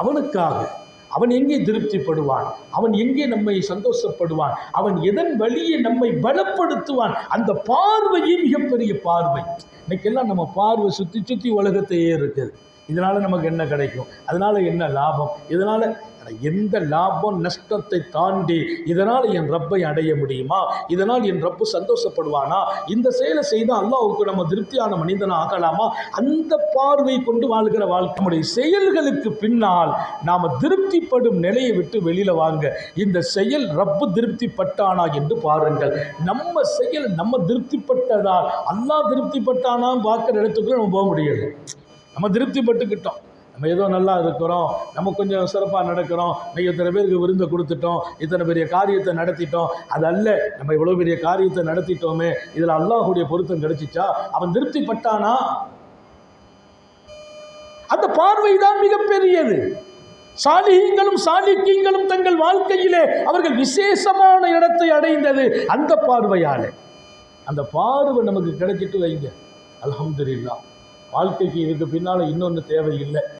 அவனுக்காக. அவன் எங்கே திருப்திப்படுவான்? அவன் எங்கே நம்மை சந்தோஷப்படுவான்? அவன் எதன் வழியே நம்மை பலப்படுத்துவான்? அந்த பார்வையே மிகப்பெரிய பார்வை. இன்றைக்கெல்லாம் நம்ம பார்வை சுற்றி சுற்றி உலகத்தையே இருக்குது இதனால் நமக்கு என்ன கிடைக்கும்? அதனால் என்ன லாபம்? இதனால் எந்த லாபம் நஷ்டத்தை தாண்டி இதனால் என் ரப்பை அடைய முடியுமா? இதனால் என் ரப்பு சந்தோஷப்படுவானா? இந்த செயலை செய்தால் அல்லாவுக்கு நம்ம திருப்தியான மனிதன் ஆகலாமா? அந்த பார்வை கொண்டு வாழ்கிற வாழ்க்கை. செயல்களுக்கு பின்னால் நாம் திருப்திப்படும் நிலையை விட்டு வெளியில் வாங்க. இந்த செயல் ரப்பு திருப்திப்பட்டானா என்று பாருங்கள். நம்ம செயல் நம்ம திருப்திப்பட்டதால் அல்லாஹ் திருப்திப்பட்டான்? பார்க்குற இடத்துக்குள்ள நம்ம போக முடியாது. நம்ம திருப்தி பட்டுக்கிட்டோம் நம்ம ஏதோ நல்லா இருக்கிறோம். நம்ம கொஞ்சம் சிறப்பாக நடக்கிறோம். நம்ம இத்தனை பேருக்கு விருந்தை கொடுத்துட்டோம். இத்தனை பெரிய காரியத்தை நடத்திட்டோம். அது அல்ல நம்ம இவ்வளோ பெரிய காரியத்தை நடத்திட்டோமே. இதில் அல்லாஹுடைய பொருத்தம் கிடைச்சிச்சா? அவன் திருப்தி பட்டானா அந்த பார்வை தான் மிகப்பெரியது. சாலிகங்களும் சாலிக்கியங்களும் தங்கள் வாழ்க்கையிலே அவர்கள் விசேஷமான இடத்தை அடைந்தது அந்த பார்வையால். அந்த பார்வை நமக்கு கிடைச்சிட்டு வைங்க. அலமதுல்லா வாழ்க்கைக்கு இதுக்கு பின்னால் இன்னொன்று தேவையில்லை.